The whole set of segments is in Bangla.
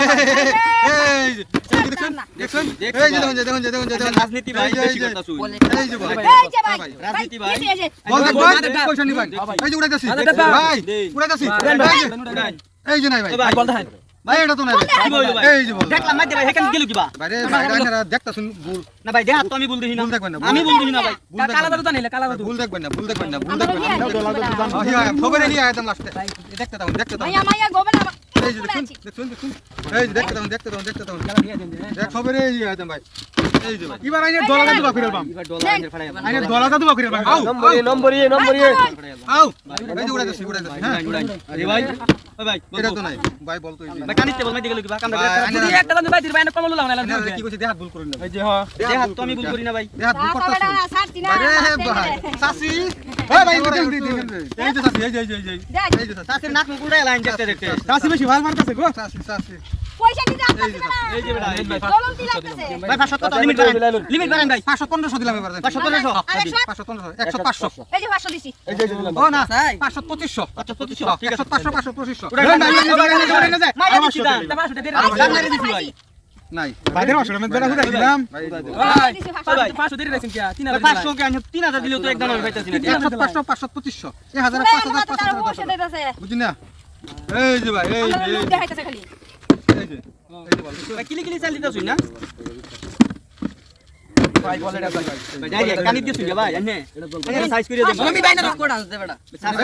এই যে, শুন। নি নাই ভাই। ভাই, বল ভাই, এটা তো ভাই? এই যে বল। দেখলাম মাইতে ভাই হেকান গেল কিবা ভাই রে, ভাই, ডাইনারা দেখতাছুন, ভুল। না ভাই দেখ তো আমি বল দেখি না দেখবেন না, আমি বল দেখি না ভাই কালা দাদু জানিলে কালা দাদু ভুল দেখবেন না, ভুল দেখবেন না, ভুল দেখবেন না। হিয়া, খবরে হিয়া একদম লাস্টে। দেখতে থাকুন, দেখতে থাকুন। মাইয়া মাইয়া গোবে না এই যে দেখুন, দেখুন, দেখুন। এই যে দেখতে থাকুন, দেখতে থাকুন, দেখতে থাকুন। কালা দিয়ে দেন দেখ খবরে হিয়া একদম ভাই। এই যে ভাই। এবার আইনে দলাদা দুবা করে বাম এবার ডলার আইনের ফাড়াই আইনে দলাদা দুবা করে বাম আউ, নম্বর এ নম্বর এ নম্বর এ আউ। এই যে উড়াইতাছি, উড়াইতাছি, হ্যাঁ। আরে ভাই ওই ভাই বল এটা তো নাই। ভাই বল তো এই যে। ভাই কানিতে বল গেল কিবা কামড়া ভাই, করে আইনে- যদি একটা দাদু ভাই দির বাইনে কমল লাও না আইনে কি কইছে, দেহাত ভুল করুন না। এই যে হ দেখ তো আমি বল করি না ভাই দেহাত ভুল করতাছি। বেটা কাশি বেশি ভাই মারতেছে গো চাচি, চাচি। পয়সা দিতে আসতেছে না এই যে বেটা এই ভাই কলম দি লাগতেছে ভাই 500 কত লিমিট বাড়ান লিমিট বাড়ান ভাই পাঁচশো পনেরোশো দিলাম এবার দেন। 500 1500 আরেকশো পাঁচশো পনেরোশো, একশো পাঁচশো। এই যে 500 দিছি ও না, পাঁচশো পঁচিশশো। আচ্ছা 2500 ঠিক একশো আছে পাঁচশো, পাঁচশো পঁচিশশো। উড়াই এই লাইন, নাই। বাইদের অসুর আমি বেড়া ঘুরে দিলাম ভাই, ভাই দিছি ভাই, ভাই। পাঁচশো দিয়ে দিয়েছেন কি তিন 500 কে 3000 দিলেও তো একদম আমি পাইতাছি না? এই যে ভাই, এই এই খালি এই যে, এই যে ভাই কিলি কিলি চাল দিতাছুই না ভাই বলে এটা ভাই ভাই ডাইরেক্ট কানি দিছুই না ভাই আনে কিছু করে কোড়া দে। বেটা। সাইজ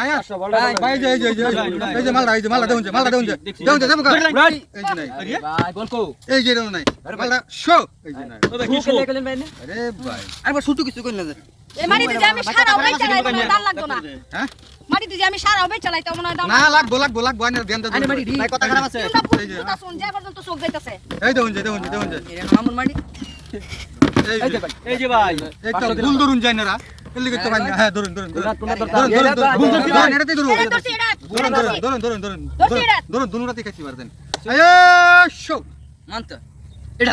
আয়ো, করে না। মাটিতে যে আমি সারা ওই চালাইতে মনে হয় দাম লাগতো না হ্যাঁ? মাটিতে যে আমি সারা ওই চালাইতে মনে হয় দাম না, লাগবো, লাগবো, লাগবো, আইনের জ্ঞান দাও। ভাই কথা খারাপ আছে এই যে, পুরা শুন যে পর্যন্ত চোখ যাইতেছে এই দেউন যে, দেউন যে, দেউন যে। মামুন মাটি এই যে, ভাই এই যে ভাই এই তো ভুল ধরুন যায় না। এর। হ্যাঁ। তোমার দেন। মানত এটা,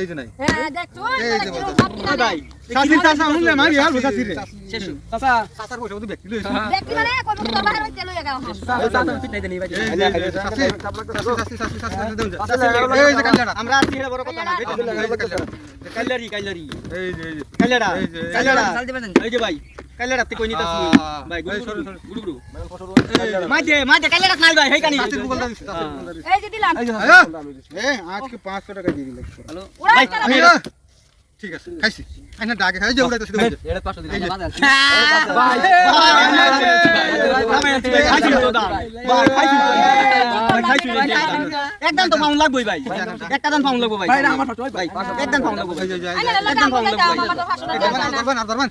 এই যে, নাই, চাচি। নাই চাচি, তার এই নাই। হ্যাঁ এই ভাই আর চাচার পয়সা বুঝি ব্যক্তি লইছে। দেখি মানে কই বছর বাইরে হইতে লইয়া দেনি ভাই এই এই যে, চাচি, চাচি, চাচি, চাচি, দেউন যে। এই যে, কালিয়াড়া। আমরা আছি এটা বড় কথা না এই। কাইলারি কাইলারি এই যে, এই যে, এই যে, এই এই ভাই কাইলারা তে কই নিতাছি ভাই এই, গুরু এই যে, মাঝে মাঝে কাইলারা খাই ভাই হেই কানি। এই যে দিলাম আয়া, আজকে 500 টাকা দিয়ে দিলে। উড়াই তার আয়া, ঠিক আছে, খাইছি। আইনা ডাকে খাই, যে উড়াইতেছি, দেউন যে। এটা 500 দিন ভাই খাইছি তো দাম ভাই খাইছি খাইছি একদম তো ফাউন লাগবই ভাই একটা দাম ফাউন লাগবো ভাই ভাই আমার ফটো ভাই একদম ফাউন লাগবো ভাই এই যে, এই যে, এই যে। আইনা লাগা উড়াই তো 500 টাকা ধরবেন,